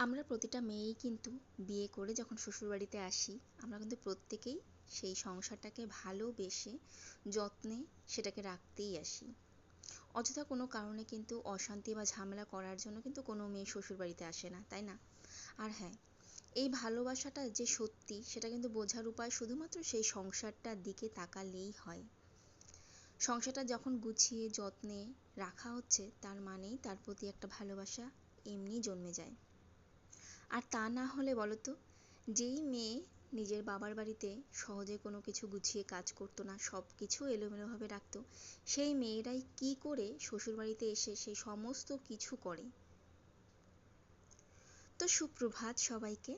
আমরা প্রতিটা মেয়েই কিন্তু বিয়ে করে যখন শ্বশুরবাড়িতে আসি, আমরা কিন্তু প্রত্যেকেই সেই সংসারটাকে ভালোবেসে, যত্নে সেটাকে রাখতেই আসি। অযথা কোনো কারণে কিন্তু অশান্তি বা ঝামেলা করার জন্য কিন্তু কোনো মেয়ে শ্বশুরবাড়িতে আসে না, তাই না? আর হ্যাঁ এই ভালোবাসাটা যে সত্যি, সেটা কিন্তু বোঝার উপায় শুধুমাত্র সেই সংসারটার দিকে তাকালেই হয়। সংসারটা যখন গুছিয়ে, যত্নে রাখা হচ্ছে, তার মানেই তার প্রতি একটা ভালোবাসা এমনি জন্মে যায়। আর তা না হলে বলো তো যেই মেয়ে নিজের বাবার বাড়িতে সহজে কোনো কিছু গুছিয়ে কাজ করতো না সব কিছু এলোমেলোভাবে রাখতো সেই মেয়েরাই কি করে শ্বশুরবাড়িতে এসে সেই সমস্ত কিছু করে? তো সুপ্রভাত সবাইকে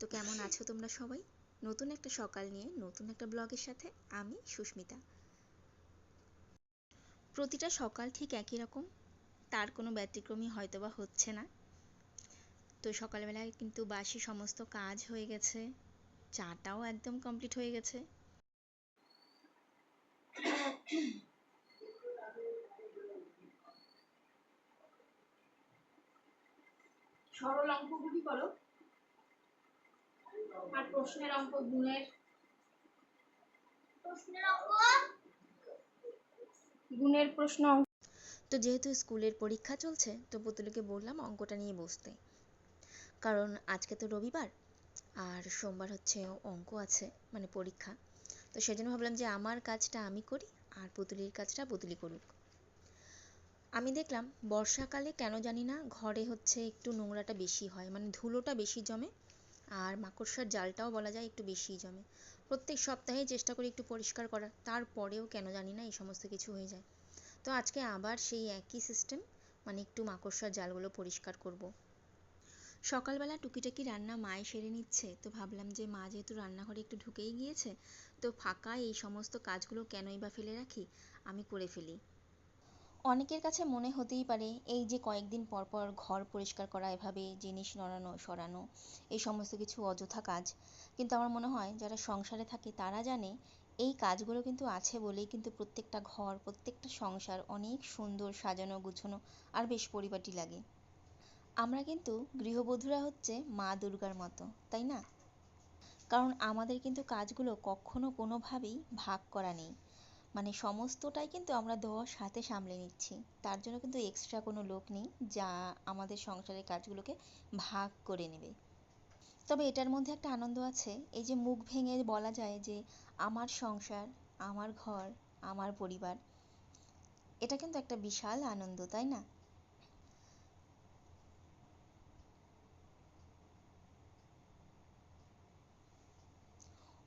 তো কেমন আছো তোমরা সবাই? নতুন একটা সকাল নিয়ে নতুন একটা ব্লগের সাথে আমি সুস্মিতা। প্রতিটা সকাল ঠিক একই রকম তার কোনো ব্যতিক্রমী হয়তো বা হচ্ছে না। তো সকালবেলায় কিন্তু বাসি সমস্ত কাজ হয়ে গেছে। চাটাও একদম কমপ্লিট হয়ে গেছে। সরল অঙ্কগুলি করো। আর প্রশ্নের অঙ্ক গুণের। প্রশ্নের অঙ্ক? গুণের প্রশ্ন। তো যেহেতু স্কুলের পরীক্ষা চলছে তো পুতুলিকে বললাম অঙ্কটা নিয়ে বসতে। কারণ আজকে তো রবিবার, আর সোমবার হচ্ছে অঙ্ক আছে মানে পরীক্ষা। তো সেজন্য ভাবলাম যে আমার কাজটা আমি করি, আর পুতুলির কাজটা পুতুলি করুক। আমি দেখলাম বর্ষাকালে কেন জানি না ঘরে হচ্ছে একটু নোংরাটা বেশি হয় মানে ধুলোটা বেশি জমে, আর মাকড়সার জালটাও বলা যায় একটু বেশিই জমে। প্রত্যেক সপ্তাহে চেষ্টা করি একটু পরিষ্কার করার, তারপরেও কেন জানি না এই সমস্ত কিছু হয়ে যায়। তো আজকে আবার সেই একই সিস্টেম মানে একটু মাকড়সার জালগুলো পরিষ্কার করব। সকালবেলা টুকিটাকি রান্না মায়ে সেরে নিচ্ছে। তো ভাবলাম যে মা যেহেতু রান্নাঘরে একটু ঢুকেই গিয়েছে, তো ফাঁকা এই সমস্ত কাজগুলো কেনই বা ফেলে রাখি? আমি করে ফেলি। অনেকের কাছে মনে হতেই পারে, এই যে কয়েকদিন পর পর ঘর পরিষ্কার করা, এভাবে জিনিস নড়ানো, সরানো, এই সমস্ত কিছু অযথা কাজ। কিন্তু আমার মনে হয়, যারা সংসারে থাকে তারা জানে, এই কাজগুলো কিন্তু আছে বলেই কিন্তু প্রত্যেকটা ঘর, প্রত্যেকটা সংসার অনেক সুন্দর সাজানো, গুছানো, আর বেশ পরিপাটি লাগে। আমরা কিন্তু গৃহবধূরা হচ্ছে মা দুর্গার মতো, তাই না? কারণ আমাদের কিন্তু কাজগুলো কখনো কোনোভাবেই ভাগ করা নেই। মানে সমস্তটাই কিন্তু আমরা দশ সাথে সামলে নিচ্ছি। তার জন্য কিন্তু এক্সট্রা কোনো লোক নেই যা আমাদের সংসারের কাজগুলোকে ভাগ করে নেবে। তবে এটার মধ্যে একটা আনন্দ আছে, এই যে মুখ ভেঙে বলা যায় যে আমার সংসার, আমার ঘর, আমার পরিবার, এটা কিন্তু একটা বিশাল আনন্দ, তাই না?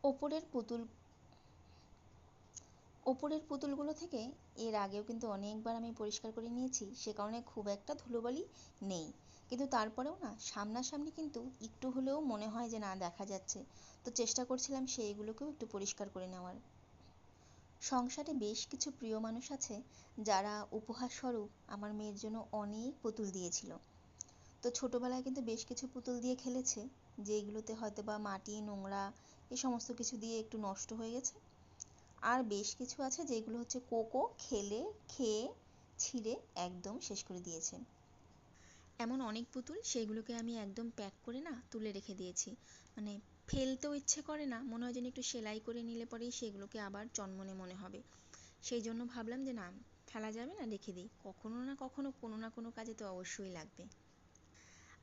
ওপরের পুতুল, ওপরের পুতুলগুলো থেকে এর আগেও কিন্তু অনেকবার আমি পরিষ্কার করে নিয়েছি, সে কারণে খুব একটা ধুলোবালি নেই। কিন্তু তারপরেও না, সামনাসামনি কিন্তু একটু হলেও মনে হয় যে না, দেখা যাচ্ছে। তো চেষ্টা করছিলাম সেইগুলোকেও একটু পরিষ্কার করে নেওয়ার। সংসারে বেশ কিছু প্রিয় মানুষ আছে, যারা উপহার স্বরূপ আমার মেয়ের জন্য অনেক পুতুল দিয়েছিল। তো ছোটোবেলায় কিন্তু বেশ কিছু পুতুল দিয়ে খেলেছে যেগুলোতে হয়তো বা মাটি, নোংরা এই সমস্ত কিছু দিয়ে একটু নষ্ট হয়ে গেছে। আর বেশ কিছু আছে যেগুলো হচ্ছে কোকো, খেলে, খেয়ে ছিঁড়ে একদম শেষ করে দিয়েছে। এমন অনেক পুতুল সেইগুলোকে আমি একদম প্যাক করে না তুলে রেখে দিয়েছি। মানে ফেলতেও ইচ্ছে করে না, মনে হয় যেন একটু সেলাই করে নিলে পরেই সেগুলোকে আবার চনমনে মনে হবে। সেই জন্য ভাবলাম যে না, ফেলা যাবে না, রেখে দিই। কখনো না কখনো কোনো না কোনো কাজে তো অবশ্যই লাগবে।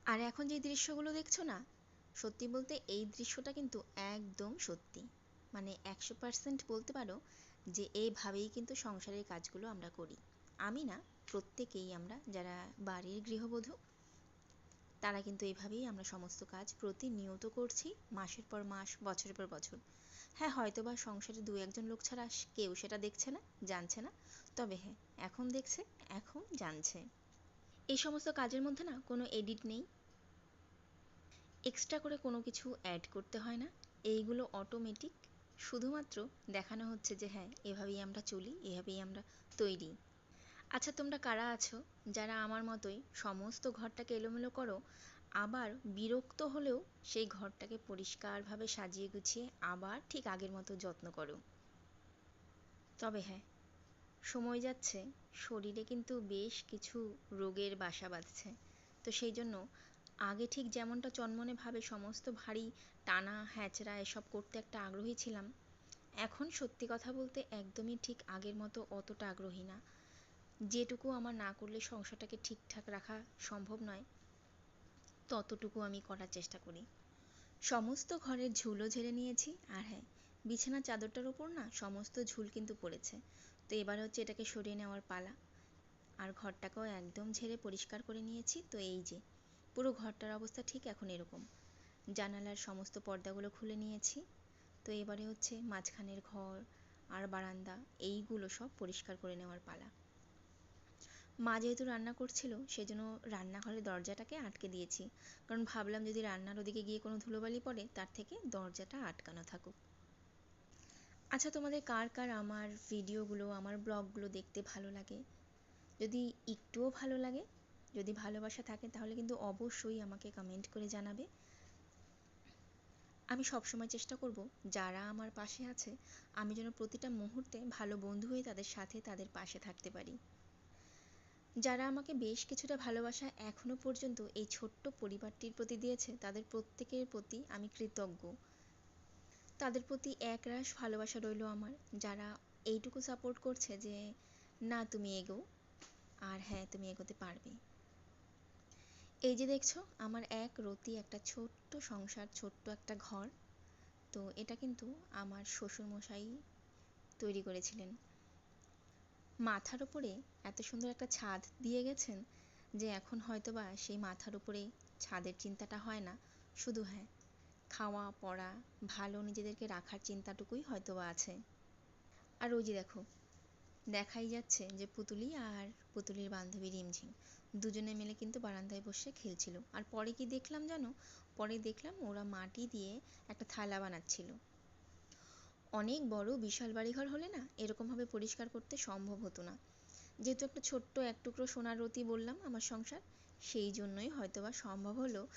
আর এখন যে দৃশ্যগুলো দেখছ না সত্যি বলতে এই দৃশ্যটা কিন্তু একদম সত্যি। মানে একশো পার্সেন্ট বলতে পারো যে এইভাবেই কিন্তু সংসারের কাজগুলো আমরা করি। আমি না, প্রত্যেকেই আমরা যারা বাড়ির গৃহবধূ, তারা কিন্তু এইভাবেই আমরা সমস্ত কাজ প্রতিনিয়ত করছি মাসের পর মাস, বছরের পর বছর। হ্যাঁ হয়তো বা সংসারে দু একজন লোক ছাড়া কেউ সেটা দেখছে না, জানছে না। তবে হ্যাঁ এখন দেখছে, এখন জানছে। এই সমস্ত কাজের মধ্যে না কোনো এডিট নেই। এক্সট্রা করে কোনো কিছু অ্যাড করতে হয় না। এইগুলো অটোমেটিক শুধুমাত্র দেখানো হচ্ছে যে হ্যাঁ এভাবেই আমরা চলি, এভাবেই আমরা তৈরি। আচ্ছা তোমরা কারা আছো? যারা আমার মতোই সমস্ত ঘরটাকে এলোমেলো করো, আবার বিরক্ত হলেও সেই ঘরটাকে পরিষ্কারভাবে সাজিয়ে গুছিয়ে আবার ঠিক আগের মতো যত্ন করো। তবে হ্যাঁ সময় যাচ্ছে, শরীরে কিন্তু বেশ কিছু রোগের বাসা বাঁধছে। তো সেই জন্য আগে ঠিক যেমনটা চনমনে ভাবে সমস্ত ভারী টানা, হ্যাচড়া এসব করতে একটা আগ্রহী ছিলাম। এখন সত্যি কথা বলতে একদমই ঠিক আগের মতো অতটা আগ্রহী না। যেটুকু আমার না করলে সংসারটাকে ঠিকঠাক রাখা সম্ভব নয়, ততটুকু আমি করার চেষ্টা করি। সমস্ত ঘরের ঝুলও ঝেড়ে নিয়েছি, আর হ্যাঁ বিছানার চাদরটার ওপর না সমস্ত ঝুল কিন্তু পড়েছে। তো এবার হচ্ছে এটাকে সরিয়ে নেওয়ার পালা। আর ঘরটাকেও একদম ঝেড়ে পরিষ্কার করে নিয়েছি, তো এই যে পুরো ঘরটার অবস্থা ঠিক এখন এরকম। জানালার সমস্ত পর্দাগুলো খুলে নিয়েছি। তো এবারে হচ্ছে মাঝখানের ঘর, আর বারান্দা, এইগুলো সব পরিষ্কার করে নেওয়ার পালা। মা যেহেতু রান্না করছিল, সেজন্য রান্নাঘরের দরজাটাকে আটকে দিয়েছি। কারণ ভাবলাম যদি রান্নার ওদিকে গিয়ে কোনো ধুলোবালি পড়ে, তার থেকে দরজাটা আটকানো থাকুক। আচ্ছা তোমাদের কার কার আমার ভিডিওগুলো, আমার ব্লগগুলো দেখতে ভালো লাগে? যদি একটুও ভালো লাগে যদি ভালোবাসা থাকে, তাহলে কিন্তু অবশ্যই আমাকে কমেন্ট করে জানাবে। আমি সবসময় চেষ্টা করব, যারা আমার পাশে আছে, আমি যেন প্রতিটা মুহূর্তে ভালো বন্ধু হয়ে তাদের সাথে তাদের পাশে থাকতে পারি। যারা আমাকে বেশ কিছুটা ভালোবাসা এখনও পর্যন্ত এই ছোট্ট পরিবারটির প্রতি দিয়েছে, তাদের প্রত্যেকের প্রতি আমি কৃতজ্ঞ। তাদের প্রতি একরাশ ভালোবাসা রইল আমার, যারা এইটুকু সাপোর্ট করছে যে, না, তুমি এগো। আর হ্যাঁ তুমি এগোতে পারবে। এই যে দেখছ, আমার এক রতি একটা ছোট্ট সংসার, ছোট্ট একটা ঘর। তো এটা কিন্তু আমার শ্বশুরমশাই তৈরি করেছিলেন। মাথার উপরে এত সুন্দর একটা ছাদ দিয়ে গেছেন যে এখন হয়তোবা সেই মাথার উপরে ছাদের চিন্তাটা হয় না। শুধু হ্যাঁ খাওয়া, পড়া, ভালো নিজেদেরকে রাখার চিন্তাটুকুই হয়তোবা আছে। আর ওই যে দেখো, দেখাই যাচ্ছে যে পুতুলি আর পুতুলির বান্ধবী রিমঝিম। দুজনে মিলে কিন্তু বারান্দায় বসে খেলছিল। আর পরে কি দেখলাম জানো? পরে দেখলাম ওরা মাটি দিয়ে একটা থালা বানাচ্ছিল। অনেক বড় বিশাল বাড়িঘর হলে না এরকমভাবে পরিষ্কার করতে সম্ভব হতো না। যেহেতু একটা ছোট্ট এক টুকরো সোনার রতি বললাম আমার সংসার, সেই জন্যই হয়তোবা সম্ভব হলো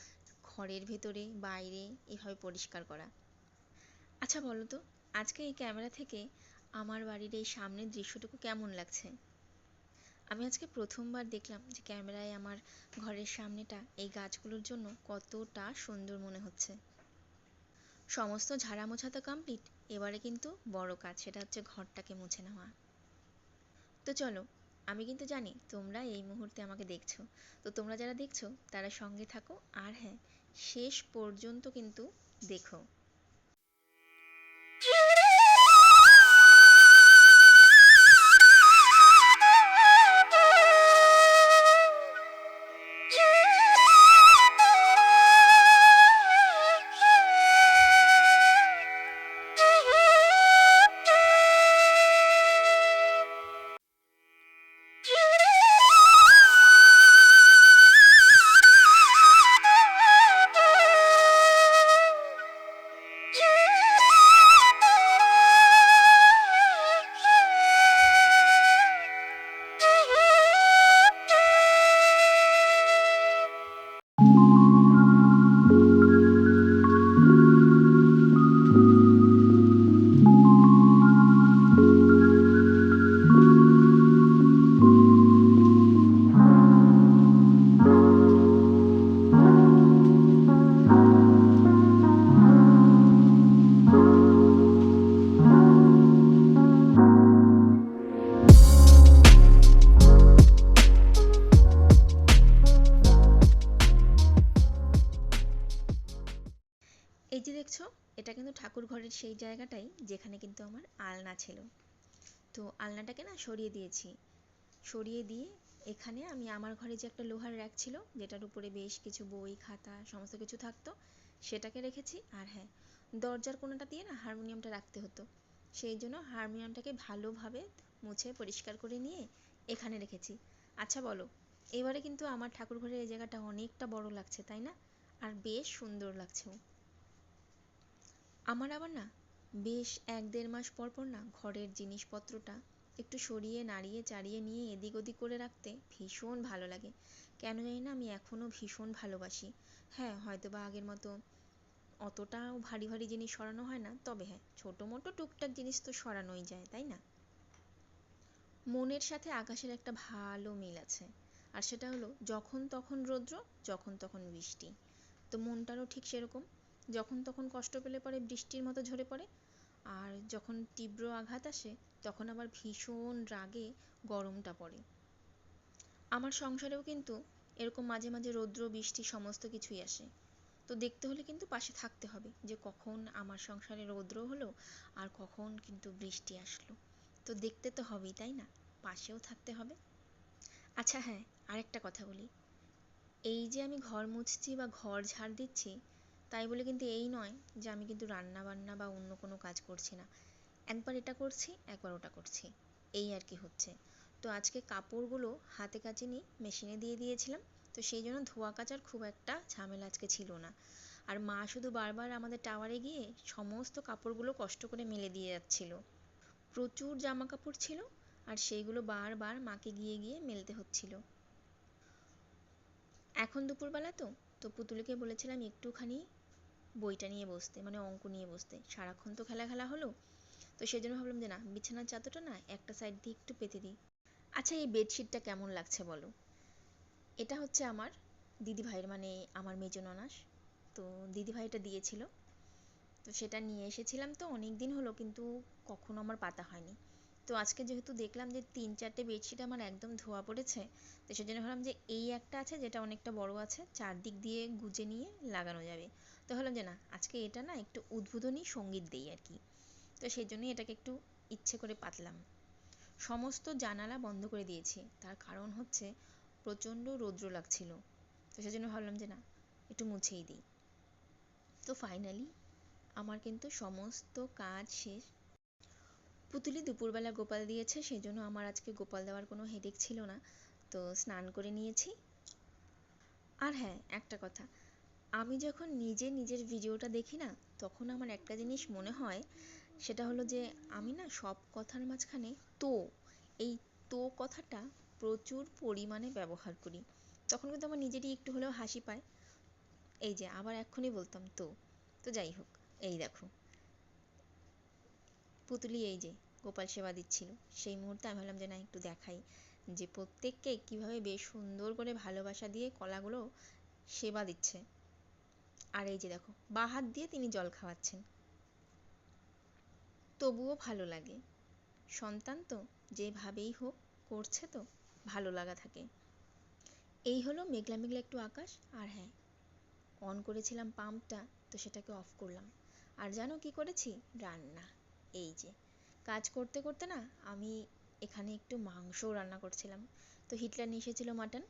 ঘরের ভেতরে, বাইরে এভাবে পরিষ্কার করা। আচ্ছা বলো তো, আজকে এই ক্যামেরা থেকে আমার বাড়ির এই সামনের দৃশ্যটুকু কেমন লাগছে? আমি আজকে প্রথমবার দেখলাম যে ক্যামেরায় আমার ঘরের সামনেটা এই গাছগুলোর জন্য কতটা সুন্দর মনে হচ্ছে। সমস্ত ঝাড়া মোছা তো কমপ্লিট এবারে কিন্তু বড় কাজ, সেটা হচ্ছে ঘরটাকে মুছে নেওয়া। তো চলো, আমি কিন্তু জানি তোমরা এই মুহূর্তে আমাকে দেখছ। তো তোমরা যারা দেখছ, তারা সঙ্গে থাকো, আর হ্যাঁ শেষ পর্যন্ত কিন্তু দেখো। এই যে দেখছ, এটা কিন্তু ঠাকুর ঘরের সেই জায়গাটাই যেখানে কিন্তু আমার আলনা ছিল। তো আলনাটাকে না সরিয়ে দিয়েছি। সরিয়ে দিয়ে এখানে আমি আমার ঘরে যে একটা লোহার র্যাক ছিল, যেটার উপরে বেশ কিছু বই, খাতা, সমস্ত কিছু থাকতো, সেটাকে রেখেছি। আর হ্যাঁ দরজার কোণাটা দিয়ে না হারমোনিয়ামটা রাখতে হতো। সেই জন্য হারমোনিয়ামটাকে ভালোভাবে মুছে পরিষ্কার করে নিয়ে এখানে রেখেছি। আচ্ছা বলো, এবারে কিন্তু আমার ঠাকুর ঘরের এই জায়গাটা অনেকটা বড় লাগছে, তাই না? আর বেশ সুন্দর লাগছেও। আমার আবার না, বেশ এক দেড় মাস পর পর না ঘরের জিনিসপত্রটা একটু সরিয়ে, নাড়িয়ে, চাড়িয়ে নিয়ে এদিক ওদিক করে রাখতে ভীষণ ভালো লাগে। কেন জানি না আমি এখনও ভীষণ ভালোবাসি। হ্যাঁ হয়তো বা আগের মতো অতটাও ভারী ভারী জিনিস সরানো হয় না, তবে হ্যাঁ ছোটো মোটো টুকটাক জিনিস তো সরানোই যায়, তাই না? মনের সাথে আকাশের একটা ভালো মিল আছে। আর সেটা হলো যখন তখন রৌদ্র, যখন তখন বৃষ্টি। তো মনটারও ঠিক সেরকম। যখন তখন কষ্ট পেলে পরে বৃষ্টির মতো ঝরে পড়ে। আর যখন তীব্র আঘাত আসে, তখন আবার ভীষণ রাগে গরমটা পড়ে। আমার সংসারেও কিন্তু এরকম মাঝে মাঝে রৌদ্র, বৃষ্টি সমস্ত কিছুই আসে। তো দেখতে হলে কিন্তু পাশে থাকতে হবে যে কখন আমার সংসারে রৌদ্র হলো আর কখন কিন্তু বৃষ্টি আসলো। তো দেখতে তো হবেই, তাই না? পাশেও থাকতে হবে। আচ্ছা হ্যাঁ আরেকটা কথা বলি। এই যে আমি ঘর মুছছি বা ঘর ঝাড় দিচ্ছি তাই বলে কিন্তু এই নয় যে আমি কিন্তু রান্না বান্না বা অন্য কোনো কাজ করছি না। একবার এটা করছি, একবার ওটা করছি। এই আর কি হচ্ছে। তো আজকে কাপড়গুলো হাতে কাচিনি মেশিনে দিয়ে দিয়েছিলাম। তো সেই জন্য ধোয়া কাচার খুব একটা ঝামেলা আজকে ছিল না। আর মা শুধু বারবার আমাদের টাওয়ারে গিয়ে সমস্ত কাপড়গুলো কষ্ট করে মেলে দিয়ে যাচ্ছিল। প্রচুর জামা কাপড় ছিল আর সেইগুলো বারবার মাকে গিয়ে গিয়ে মেলতে হচ্ছিল। এখন দুপুরবেলা তো তো পুতুলিকে বলেছিলাম একটুখানি বইটা নিয়ে বসতে মানে অঙ্ক নিয়ে বসতে। সারাক্ষণ তো খেলা খেলা হলো। তো সেই জন্য ভাবলাম যে না, বিছানার চাদরটা না একটা সাইড দিয়ে একটু পেতে দিই। আচ্ছা এই বেডশিটটা কেমন লাগছে বলো? এটা হচ্ছে আমার দিদি ভাইয়ের মানে আমার মেজো ননাস তো দিদি ভাই এটা দিয়েছিল। তো সেটা নিয়ে এসেছিলাম তো অনেক দিন হলো কিন্তু কখনো আমার পাতা হয়নি। তো আজকে যেহেতু দেখলাম যে তিন চারটে বেডশিট আমার একদম ধোয়া পড়েছে, তো সেজন্য ভাবলাম যে এই একটা আছে যেটা অনেকটা বড় আছে, চারদিক দিয়ে গুজে নিয়ে লাগানো যাবে। তো ভাবলাম যে না, আজকে এটা না একটু উদ্বোধনী সংগীত দেই আর কি। তো সেই জন্যই এটাকে একটু ইচ্ছে করে পাতলাম। সমস্ত জানালা বন্ধ করে দিয়েছি। তার কারণ হচ্ছে প্রচণ্ড রৌদ্র লাগছিল। তো সেজন্য ভাবলাম যে না, একটু মুছেই দিই। তো ফাইনালি আমার কিন্তু সমস্ত কাজ শেষ। পুতুলি দুপুরবেলা গোপাল দিয়েছে, সেই জন্য আমার আজকে গোপাল দেওয়ার কোনো হেডেক ছিল না। তো স্নান করে নিয়েছি। আর হ্যাঁ একটা কথা আমি যখন নিজে নিজের ভিডিওটা দেখি না, তখন আমার একটা জিনিস মনে হয়, সেটা হলো যে আমি না সব কথার মাঝখানে তো, এই তো কথাটা প্রচুর পরিমাণে ব্যবহার করি। তখন কিন্তু আমার নিজেরই একটু হলেও হাসি পায়। এই যে আবার এক্ষুনি বলতাম তো তো যাই হোক, এই দেখো। পুতুলি এই যে গোপাল সেবা দিচ্ছিল, সেই মুহূর্তে আমি ভাবলাম যে না একটু দেখাই, যে প্রত্যেককে কীভাবে বেশ সুন্দর করে ভালোবাসা দিয়ে কলাগুলো সেবা দিচ্ছে। আর এই যে দেখো, বা হাত দিয়ে তিনি জল খাওয়াচ্ছেন। তবুও ভালো লাগে। সন্তান তো, যেভাবেই হোক করছে তো, ভালো লাগা থাকে। এই হলো মেঘলা মেঘলা একটু আকাশ, আর হ্যাঁ অন করেছিলাম পাম্পটা, তো সেটাকে অফ করলাম। আর জানো কি করেছি? রান্না, এই যে। কাজ করতে করতে না, আমি এখানে একটু মাংসও রান্না করছিলাম। তো হিটলার নিয়ে এসেছিল মাটন।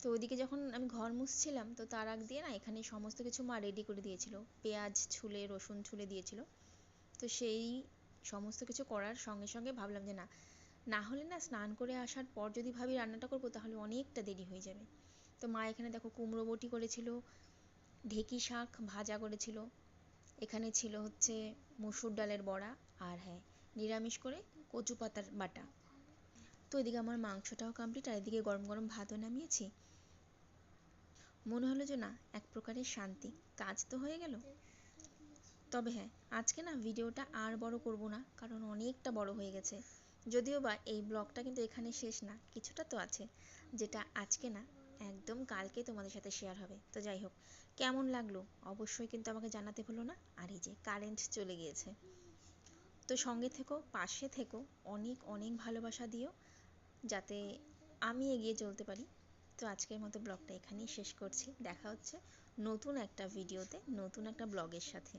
তো ওইদিকে যখন আমি ঘর মুছছিলাম, তো তার আগ দিয়ে না এখানে সমস্ত কিছু মা রেডি করে দিয়েছিল। পেঁয়াজ ছুলে, রসুন ছুলে দিয়েছিল। তো সেই সমস্ত কিছু করার সঙ্গে সঙ্গে ভাবলাম যে না না হলে না স্নান করে আসার পর যদি ভাবি রান্নাটা করব, তাহলে অনেকটা দেরি হয়ে যাবে। তো মা এখানে দেখো কুমড়ো বটি করেছিল, ঢেঁকি শাক ভাজা করেছিল। এখানে ছিল হচ্ছে মসুর ডালের বড়া আর হ্যাঁ নিরামিষ করে কচু পাতার বাটা। তো এদিকে আমার মাংসটাও কমপ্লিট আর এদিকে গরম গরম ভাতও নামিয়েছি। মনে হলো যে না, এক প্রকারের শান্তি। কাজ তো হয়ে গেল। তবে হ্যাঁ আজকে না ভিডিওটা আর বড় করব না, কারণ অনেকটা বড় হয়ে গেছে। যদিও বা এই ব্লগটা কিন্তু এখানে শেষ না, কিছুটা তো আছে। যেটা আজকে না, একদম কালকে তোমাদের সাথে শেয়ার হবে। তো যাই হোক, কেমন লাগল? অবশ্যই কিন্তু আমাকে জানাতে ভুলো না। আর এই যে কারেন্ট চলে গিয়েছে। তো সঙ্গে থেকো, পাশে থেকো, অনেক অনেক ভালোবাসা দিও, যাতে আমি এগিয়ে চলতে পারি। তো আজকের মতো ব্লগটা এখানেই শেষ করছি। দেখা হচ্ছে নতুন একটা ভিডিওতে, নতুন একটা ব্লগের সাথে।